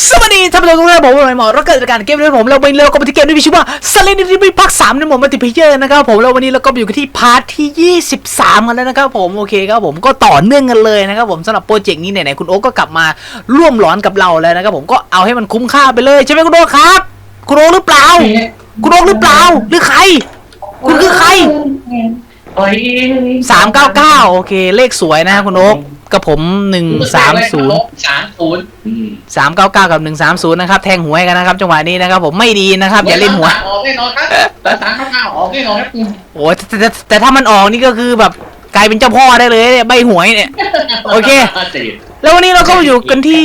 สวัสดีท่านผู้ชมทุกท่านผมเป็นหมอรักเกิดการเกมด้วยผมเราไปเร็วก็ไปที่เกมที่มีชื่อว่า s l e n d a r y ภาค3ในหมวดมัลติเพเยอร์นะครับผมแล้ววันนี้เราก็อยู่กันที่พาร์ทที่ 23 กันแล้วนะครับผมโอเคครับผมก็ต่อเนื่องกันเลยนะครับผมสำหรับโปรเจกต์นี้ไหนๆคุณโอ๊กก็กลับมาร่วมหลอนกับเราแล้วนะครับผมก็เอาให้มันคุ้มค่าไปเลยใช่ไหมคุณโอ๊กครับคุณโอ๊กหรือเปล่า คุณโอ๊กหรือเปล่าหรือใคร คุณคือใครโอ้ยสามเก้าเก้าโอเค เลขสวยนะคุณโอ๊ก กับผมหนึ่งสามศูนย์สามศูนย์สามเก้าเก้ากับหนึ่งสามศูนย์นะครับ แทงหวยกันนะครับ จังหวะนี้นะครับ ผมไม่ดีนะครับ อย่าเล่นหวยออกแน่นอนครับแต่สามเก้าเก้าออกแน่นอนครับโอ้ยแต่แต่แต่ถ้ามันออกนี่ก็คือแบบกลายเป็นเจ้าพ่อได้เลยเนี่ยใบหวยเนี่ย โอเคจีแล้ววันนี้เราก็อยู่กันที่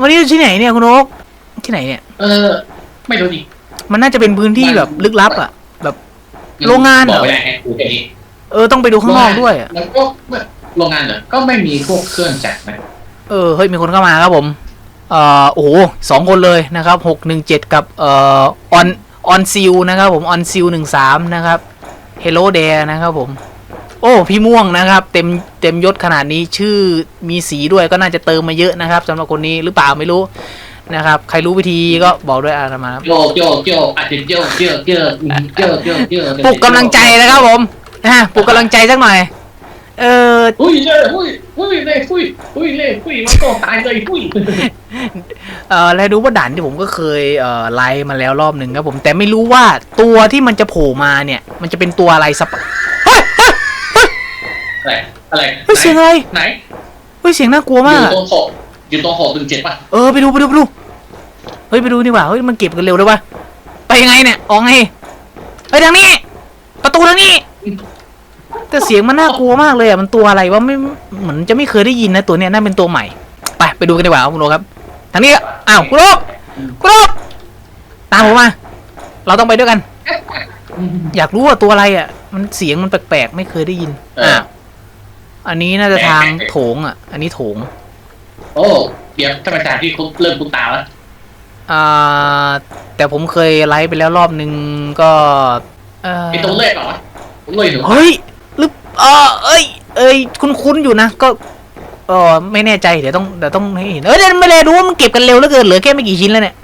วันนี้อยู่ที่ไหนเนี่ยคุณโอ๊กที่ไหนเนี่ย เออ ไม่รู้ดิมันน่าจะเป็นพื้นที่แบบลึกลับอะ แบบโรงงานเหรอบอกไม่ได้ไงกูแค่นี้เออต้องไปดูข้างนอกด้วยอะแล้วก็ โรงงานเหรอก็ไม่มีพวกเครื่องจักรนะเออเฮ้ยมีคนเข้ามาครับผมเอ่อโอ้โหสองคนเลยนะครับหกหนึ่งเจ็ดกับเอ่อออนออนซิลนะครับผมออนซิลหนึ่งสามนะครับเฮลโลเดนะครับผม โอ้พี่ม่วงนะครับเต็มเต็มยศขนาดนี้ชื่อมีสีด้วยก็น่าจะเติมมาเยอะนะครับสำหรับคนนี้หรือเปล่าไม่รู้นะครับ ใครรู้วิธีก็บอกด้วยอาตมาครับโยกโยกโยกอาจจะโยกโยกโยกโยกโยกโยกปลุกกำลังใจนะครับผมนะปลุกกำลังใจสักหน่อย เอออุ้ยเล่อุ้ยอุ้ยเล่อุ้ยอุ้ยเล่อุ้ยมันก็ตายเลยอุ้ยเออแล้วดูว่าด่านที่ผมก็เคยเอ่อไล่มาแล้วรอบหนึ่งครับผมแต่ไม่รู้ว่าตัวที่มันจะโผล่มาเนี่ย มันจะเป็นตัวอะไรสักเฮ้ยเฮ้ยอะไรอะไรเฮ้ยเสียงอะไรไหนเฮ้ยเสียงน่ากลัวอมากยู่อะตรงหกอยู่ตรงหกถึงเจ็ดป่ะเออไปดูไปดูไปดูเฮ้ยไปดูดีกว่าเฮ้ยมันเก็บกันเร็วด้วยวะไปยังไงเนี่ยออกไงเฮ้ยทางนี้ ประตูทางนี้ แต่เสียงมันน่ากลัวมากเลยอะมันตัวอะไรวะไม่เหมือนจะไม่เคยได้ยินนะตัวเนี้ยน่าเป็นตัวใหม่ไปไปดูกันดีกว่าครับคุณโอครับทางนี้อ้าวคุณโอคุณโอตามผมมา เราต้องไปด้วยกัน อยากรู้ว่าตัวอะไรอะ มันเสียงมันแปลกๆไม่เคยได้ยินเอออ่อะอันนี้น่าจะทางโถงอะ อันนี้โถง โอ้เดี๋ยวทำไมจากที่คุณเริ่มคุณตาแล้วอ่าแต่ผมเคยไลฟ์ไปแล้วรอบนึงก็เออไอ้ตรงเลื่อยเปล่าวะเลื่อยหนูเฮ้ยหรือ เออเอ้ย เอ้ย คุ้นๆอยู่นะ ก็เออไม่แน่ใจ เดี๋ยวต้อง เดี๋ยวต้องให้เห็น เอ้ยเดี๋ยวไม่เลยดูว่ามันเก็บกันเร็วเหลือเกิน เหลือแค่ไม่กี่ชิ้นแล้วเนี่ย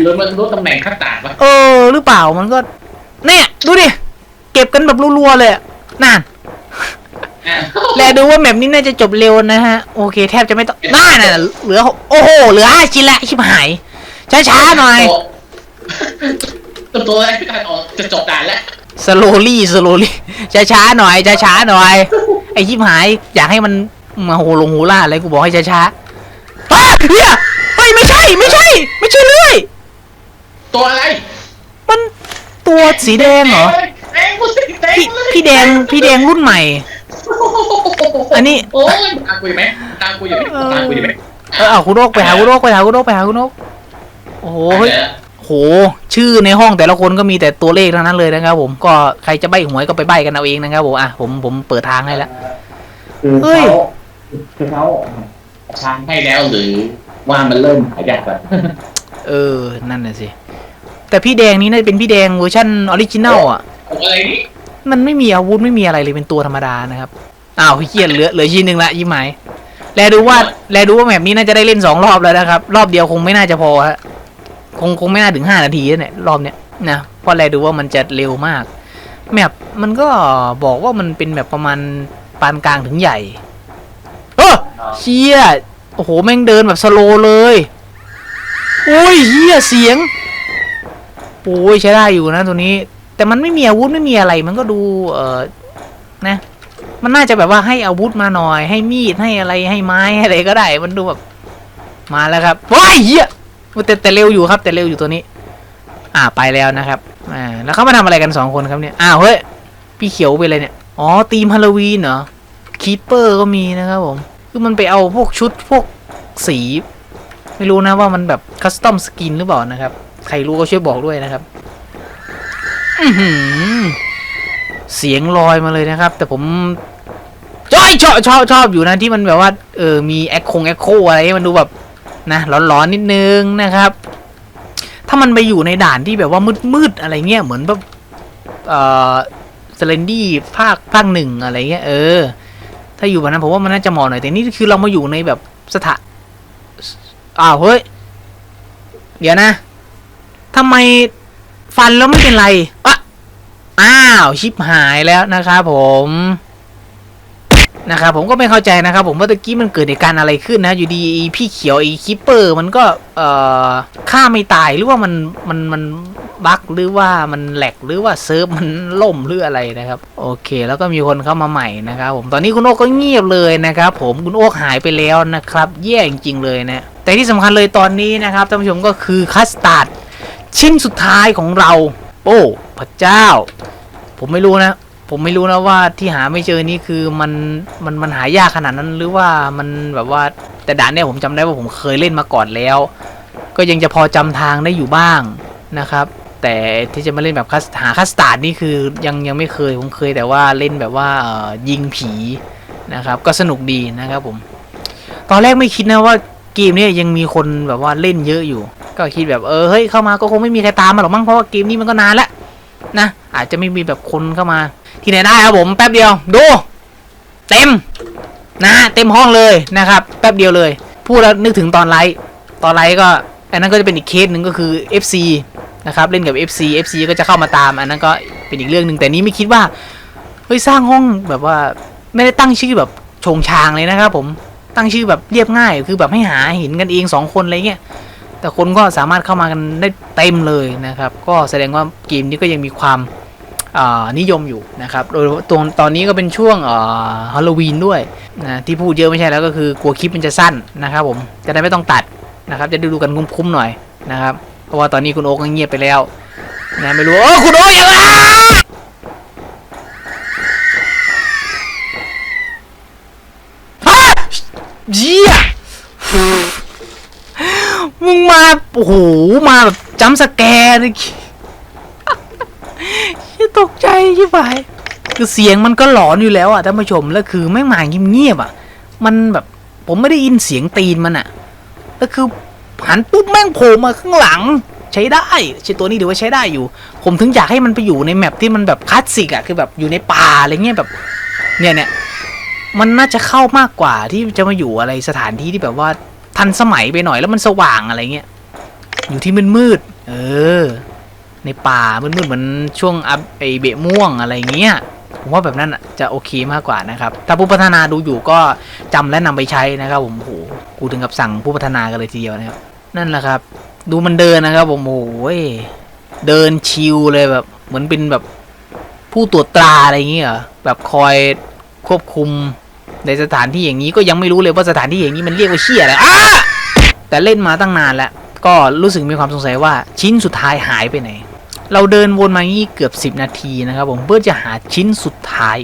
หรือมันรู้ตำแหน่งขั้นต่างปะเออ หรือเปล่า มันก็ เนี่ย ดูดิ เก็บกันแบบรัวๆเลยอะนั่น อะแลดูว่าแมปนี้น่าจะจบเร็วนะฮะ โอเค แทบจะไม่ต้องน่าน่ะเหลือหกโอ้โห เหลือห้าชิ้นละชิบหาย ช้าๆหน่อย ตัวตัวแรกที่การออกจะจบด่านแล้ว สโลลี่สโลลี่ช้าๆหน่อยช้าๆหน่อย ไอ้ชิบหาย อยากให้มันมาโหลงหูล่าอะไรกูบอกให้ช้าๆอ้าเฮียเฮ้ยไม่ใช่ไม่ใช่ ไม่ใช่เลื่อย ตัวอะไรมันตัวสีแดงเหรอ แดงกูสิแดงพี่กูเลยพี่แดงพี่แดงรุ่นใหม่ อันนี้ โอ้ยตามกูอยู่ไหมตามกูอยู่ไหมตามกูอยู่ไหมเออเอาคุณโรกไปหาคุณโรกไปหาคุณโรกไปหาคุณโรกโอ้โหเฮ้ย โห ชื่อในห้องแต่ละคนก็มีแต่ตัวเลขทั้งนั้นเลยนะครับ ผมก็ใครจะใบหวยก็ไปใบกันเอาเองนะครับผมอะผมผมเปิดทางให้แล้วคือเฮ้ย เขาคือเขาทางให้แล้วหรือว่ามันเริ่มหายากแล้วเออ นั่นน่ะสิ แต่พี่แดงนี้น่าจะเป็นพี่แดงเวอร์ชันออริจินัลอะ อะไรนี่มันไม่มีอาวุธไม่มีอะไรเลยเป็นตัวธรรมดานะครับอ้าวพี่เกียนเหลือเหลือชิ้นหนึ่งละยิ้มไหมายแลดูว่าแลดูว่าแบบนี้น่าจะได้เล่นสองรอบแล้วนะครับ รอบเดียวคงไม่น่าจะพอฮะ คงคงไม่น่าถึงห้านาทีแล้วเนี่ยรอบเนี้ยนะเพราะแลดูว่ามันจะเร็วมาก แมปมันก็บอกว่ามันเป็นแบบประมาณปานกลางถึงใหญ่เออเชี่ยโอ้โห แม่งเดินแบบสโลเลยโอ้ยเฮียเสียงโอ้ยใช้ได้อยู่นะตัวนี้ แต่มันไม่มีอาวุธไม่มีอะไร มันก็ดู เออนะ มันน่าจะแบบว่าให้อาวุธมาหน่อย ให้มีดให้อะไรให้ไม้ให้อะไรก็ได้ มันดูแบบมาแล้วครับว้ายเหี้ย แต่แต่เร็วอยู่ครับแต่เร็วอยู่ตัวนี้ อ่าไปแล้วนะครับอ่าแล้วเขามาทำอะไรกันสองคนครับเนี่ยอ้าวเฮ้ยพี่เขียวไปเลยเนี่ยอ๋อทีมฮาโลวีนเหรอคีเปอร์ก็มีนะครับผมคือมันไปเอาพวกชุดพวกสี ไม่รู้นะว่ามันแบบคัสตอมสกินหรือเปล่านะครับ ใครรู้ก็ช่วยบอกด้วยนะครับเสียงลอยมาเลยนะครับ แต่ผมชอบชอบชอบชอบอยู่นะที่มันแบบว่าเออมีแอคคงแอคโคอะไรมันดูแบบ นะร้อนๆนิดนึงนะครับ ถ้ามันไปอยู่ในด่านที่แบบว่ามืดๆอะไรเงี้ยเหมือนแบบเอ่อสเลนดี้ภาคภาคหนึ่งอะไรเงี้ยเออ ถ้าอยู่แบบนั้นผมว่ามันน่าจะเหมาะหน่อยแต่นี่คือเรามาอยู่ในแบบสถานอ้าวเฮ้ยเดี๋ยวนะทำไมฟันแล้วไม่เป็นไรอะอ้าว ชิปหายแล้วนะครับผม นะครับผมก็ไม่เข้าใจนะครับ ผมว่าตะกี้มันเกิดเหตุการณ์อะไรขึ้นนะ อยู่ดีพี่เขียวไอ้คิปเปอร์ มันก็เอ่อฆ่าไม่ตายหรือว่ามันมันมันบั๊กหรือว่ามันแหลกหรือว่าเซิร์ฟมันล่มหรืออะไรนะครับ โอเค แล้วก็มีคนเข้ามาใหม่นะครับ ผมตอนนี้คุณโอ๊กก็เงียบเลยนะครับ ผมคุณโอ๊กหายไปแล้วนะครับ แย่จริง ๆ เลยนะแต่ที่สำคัญเลยตอนนี้นะครับท่านผู้ชมก็คือคัสตาร์ดชิ้นสุดท้ายของเรา โอ้พระเจ้า ผมไม่รู้นะ ผมไม่รู้นะว่าที่หาไม่เจอนี่คือมันมันมันหายากขนาดนั้นหรือว่ามันแบบว่าแต่ด่านเนี่ยผมจำได้ว่าผมเคยเล่นมาก่อนแล้ว ก็ยังจะพอจำทางได้อยู่บ้างนะครับ แต่ที่จะมาเล่นแบบคัสหาคัสตาร์ดนี่คือยังยังไม่เคยผมเคยแต่ว่าเล่นแบบว่าเออยิงผีนะครับ ก็สนุกดีนะครับผม ตอนแรกไม่คิดนะว่าเกมนี้ยังมีคนแบบว่าเล่นเยอะอยู่ ก็คิดแบบเออเฮ้ยเข้ามาก็คงไม่มีใครตามมาหรอกมั้งเพราะว่าเกมนี้มันก็นานแล้ว นะ อาจจะไม่มีแบบคนเข้ามา ที่ไหนได้ครับผมแป๊บเดียว ดู เต็ม นะเต็มห้องเลยนะครับ แป๊บเดียวเลย พูดแล้วนึกถึงตอนไลฟ์ตอนไลฟ์ก็อันนั้นก็จะเป็นอีกเคสหนึ่งก็คือ FC นะครับเล่นกับ FC FC ก็จะเข้ามาตาม อันนั้นก็เป็นอีกเรื่องหนึ่งแต่นี้ไม่คิดว่าเฮ้ยสร้างห้องแบบว่าไม่ได้ตั้งชื่อแบบชงชางเลยนะครับผมตั้งชื่อแบบเรียบง่าย คือแบบให้หาเห็นกันเองสองคนอะไรเงี้ย แต่คนก็สามารถเข้ามากันได้เต็มเลยนะครับ ก็แสดงว่าเกมนี้ก็ยังมีความนิยมอยู่นะครับ โดยตรงตอนนี้ก็เป็นช่วงฮาโลวีนด้วยนะที่พูดเยอะไม่ใช่แล้วก็คือกลัวคลิปมันจะสั้นนะครับผม จะได้ไม่ต้องตัดนะครับ จะด้ดูกันคุ้มๆหน่อยนะครับ เพราะว่าตอนนี้คุณโอ๊กเงียบไปแล้วนะไม่รู้โอ้คุณโอ๊กอย่ามาฮะเยี่ยาโอ้โหมาแบบจำสแกร์เลยชิตกใจชิบหายคือเสียงมันก็หลอนอยู่แล้วอะท่านผู้ชมแล้วคือไม่งมายเงียบๆอะ มันแบบผมไม่ได้ยินเสียงตีนมันอะแล้วคือหันปุ๊บแม่งโผล่มาข้างหลังใช้ได้ใช่ตัวนี้ถือว่าใช้ได้อยู่ ผมถึงอยากให้มันไปอยู่ในแมปที่มันแบบคลาสสิกอะคือแบบอยู่ในป่าอะไรเงี้ยแบบ เนี่ยเนี่ยมันน่าจะเข้ามากกว่าที่จะมาอยู่อะไรสถานที่ที่แบบว่าทันสมัยไปหน่อยแล้วมันสว่างอะไรเงี้ย อยู่ที่มืดๆเออ ในป่ามืดๆเหมือนช่วงอัพไอเบะม่วงอะไรเงี้ยผมว่าแบบนั้นน่ะจะโอเคมากกว่านะครับ ถ้าผู้พัฒนาดูอยู่ก็จำและนำไปใช้นะครับผมโอ้โหกูถึงกับสั่งผู้พัฒนากันเลยทีเดียวนะครับ นั่นแหละครับ ดูมันเดินนะครับผมโอ้ยเดินชิวเลยแบบ เหมือนเป็นแบบผู้ตรวจตราอะไรอย่างเงี้ยแบบคอยควบคุมในสถานที่อย่างนี้ก็ยังไม่รู้เลยว่าสถานที่อย่างนี้มันเรียกว่าเชี่ยอะไรอ้าแต่เล่นมาตั้งนานแล้ว ก็รู้สึกมีความสงสัยว่าชิ้นสุดท้ายหายไปไหน เราเดินวนมางี้เกือบ 10 นาทีนะครับผมเพื่อจะหาชิ้นสุดท้าย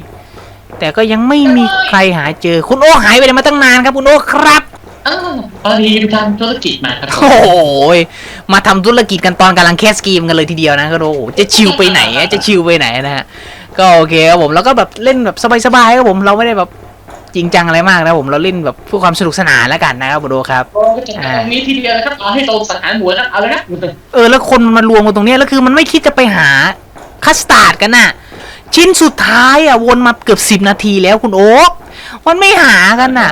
แต่ก็ยังไม่มีใครหาเจอคุณโอ้หายไปไหนมาตั้งนานครับคุณโอ้ครับอ้าวพอดีไปทำธุรกิจมาครับโอ้โหยมาทำธุรกิจกันตอนกำลังแคสเกมกันเลยทีเดียวนะก็โอ้โหจะชิลไปไหนอะจะชิลไปไหนนะฮะก็โอเคครับผมแล้วก็แบบเล่นแบบสบายๆครับผมเราไม่ได้แบบ จริงจังอะไรมากนะผมเราเล่นแบบเพื่อความสนุกสนานแล้วกันนะครับคุณโอครับโอ้ก็จะตรงนี้ทีเดียวนะครับเอาให้ตรงสังหารหมูนะครับเอาเลยนะเออแล้วคนมันมารวมกันตรงเนี้ยแล้วคือมันไม่คิดจะไปหาคัสตาร์ดกันน่ะ ชิ้นสุดท้ายอะวนมาเกือบสิบนาทีแล้วคุณโอ๊คมันไม่หากันน่ะ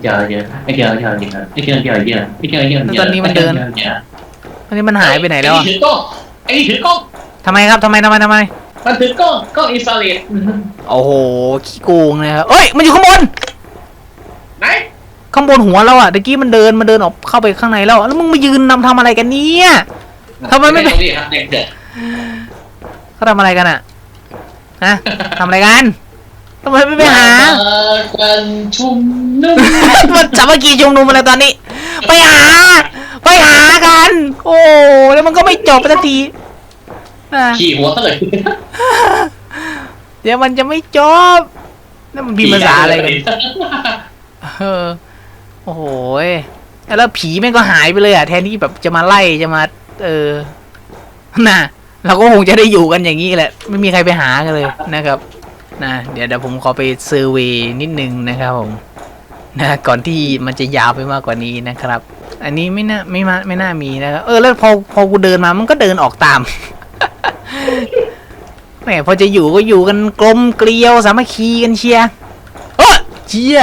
เดี๋ยวเดี๋ยวเดี๋ยวเดี๋ยวเดี๋ยวเดี๋ยวเดี๋ยวเดี๋ยวเดี๋ยวเดี๋ยวเดี๋ยวตอนนี้มันเดินอันนี้มันหายไปไหนแล้วไอ้อะถือกล้องไอ้นี่ถือกล้องทำไมครับทำไมทำไมทำไม มันถือกล้องกล้องอินฟราเรดโอ้โหขี้โกงนะครับเอ้ยมันอยู่ข้างบนไหนข้างบนหัวเราอะตะกี้มันเดินมันเดินออกเข้าไปข้างในแล้วอะแล้วมึงมายืนนำทำอะไรกันเนี่ยทำไมไม่ไปตรงนี้ครับเด็กเด็กเขาทำอะไรกันอะฮะทำอะไรกันทำไมไม่ไปหากันชุมนุมมันสามัคคีชุมนุมอะไรตอนนี้ ไปหา ไปหากัน โอ้แล้วมันก็ไม่จบสักทีนะขี่หัวซะเลย เดี๋ยวมันจะไม่จบนั่นมันพิมพ์ภาษาอะไรกันเออโอ้โหแล้วผีแม่งก็หายไปเลยอะแทนที่แบบจะมาไล่จะมา เออน่ะเราก็คงจะได้อยู่กันอย่างนี้แหละ ไม่มีใครไปหากันเลยนะครับนะเดี๋ยวเดี๋ยวผมขอไปเซอร์เวยนิดนึงนะครับผมนะก่อนที่มันจะยาวไปมากกว่านี้นะครับ อันนี้ไม่น่าไม่มาไม่น่ามีนะครับเออแล้วพอพอกูเดินมามันก็เดินออกตาม แหมพอจะอยู่ก็อยู่กันกลมเกลียวสามัคคีกันเชียร์เออเชีย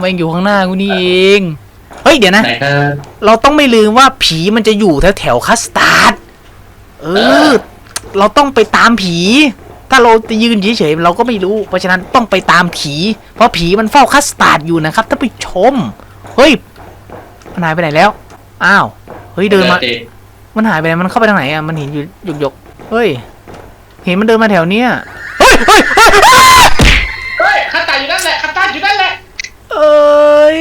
มันอยู่ข้างหน้ากูนี่เองเฮ้ยเดี๋ยวนะ ไหนเธอเราต้องไม่ลืมว่าผีมันจะอยู่แถวแถวๆคัสตาร์ดเอเอออ เราต้องไปตามผี ถ้าเราจะยืนเฉยๆเราก็ไม่รู้ เพราะฉะนั้นต้องไปตามผี เพราะผีมันเฝ้าคัสตาร์ดอยู่นะครับท่านผู้ชม เฮ้ย มันหายไปไหนแล้ว อ้าว เฮ้ยเดินมาดิมันหายไปไหน มันเข้าไปทางไหนอะ มันเห็นอยู่หยกหยกๆเฮ้ย เห็นมันเดินมาแถวเนี้ยเฮ้ยเฮ้ยเฮ้ยอ้าเฮ้ยคาตาอยู่นั่นแหละคาตาอยู่นั่นแหละเอ้ย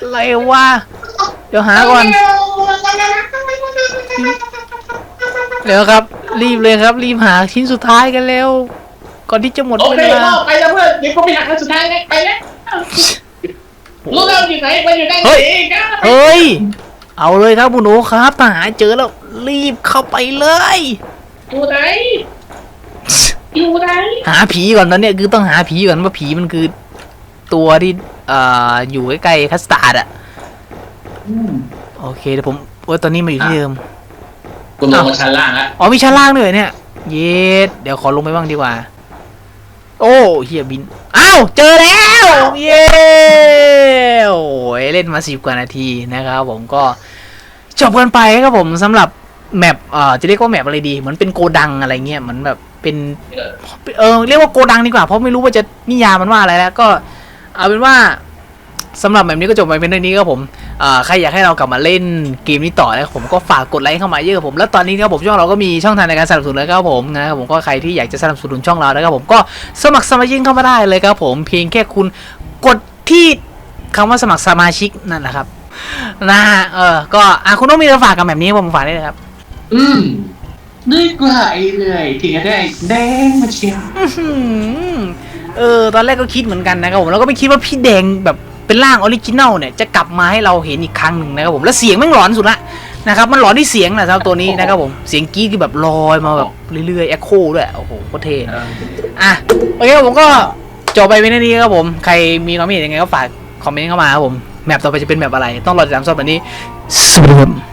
อะไรวะเดี๋ยวหาก่อนเดี๋ยวครับ รีบเลยครับ รีบหาชิ้นสุดท้ายกันเร็ว ก่อนที่จะหมดโอเวเคลาพ่อไปแล้วเพื่อนเดี๋ยวก็ไปหาครั้งสุดท้ายเลยไปแล้วรู้แล้วอยู่ไหนมันอยู่ด้านเฮ้ไหนยนะเฮ้ย เอาเลยครับคุณหนูครับถ้าหาเจอแล้ว รีบเข้าไปเลย อยู่ไหน อยู่ไหน หาผีก่อนตอนเนี้ยคือต้องหาผีก่อนว่าผีมันคือ ตัวที่เอ่ออยู่ใกล้ๆคัสตาร์ดอะอืมโอเคเดี๋ยวผมโอ้ยตอนนี้มาอยู่ที่เดิม กูลงมาชั้นล่างแล้วอ๋อมีชั้นล่างด้วยเหรอเนี่ย เย็ดเดี๋ยวขอลงไปบ้างดีกว่า โอ้เฮียบิน อ้าว เจอแล้ว เย้โอ้ยเล่นมาสิบกว่านาทีนะครับผมก็จบกันไปครับผมสำหรับ แมปเอ่อจะเรียกว่าแมปอะไรดี เหมือนเป็นโกดังอะไรเงี้ยเหมือนแบบเป็นเออเรียกว่าโกดังดีกว่า เพราะไม่รู้ว่าจะนิยามมันว่าอะไรแล้ว ก็เอาเป็นว่าสำหรับแบบนี้ก็จบไปเป็นเรื่องนี้ครับผมอ่าใครอยากให้เรากลับมาเล่นเกมนี้ต่อนะครับผมก็ฝากกดไลค์เข้ามาเยอะครับผม แล้วตอนนี้นะครับผมช่องเราก็มีช่องทางในการสนับสนุนแล้วครับผมนะครับผมก็ใครที่อยากจะสนับสนุนช่องเรานะครับผมก็สมัครสมาชิกเข้ามาได้เลยครับผมเพียงแค่คุณกดที่คำว่าสมัครสมาชิกนั่นแหละครับนะฮะเออก็อะคุณต้องมีอะไรฝากกันแบบนี้ผมฝากได้เลยครับ อืมนึกว่าไอ้เลยถึงจะได้แดงมาเชียวอื้อหือเออ ตอนแรกก็คิดเหมือนกันนะครับผมแล้วก็ไม่คิดว่าพี่แดงแบบเป็นร่างออริจินัลเนี่ยจะกลับมาให้เราเห็นอีกครั้งหนึ่ง그นะครับผมแล้วเสียงแม่งหลอนสุดละนะครับมันหลอนที่เสียงนะครับตัวนี้นะครับผมเสียงกรี๊ดคือแบบลอยมาแบบเรื่อยๆแอคโคด้วยโอ้โหโคตรเท่อะโอเคครับผมก็จบไปเป็นเท่านี้ครับผมใครมีความเห็นยังไงก็ฝากคอมเมนต์เข้ามาครับผมแมปต่อไปจะเป็นแบบอะไร ต้องรอติดตามชมวันนี้สวัสดีครับ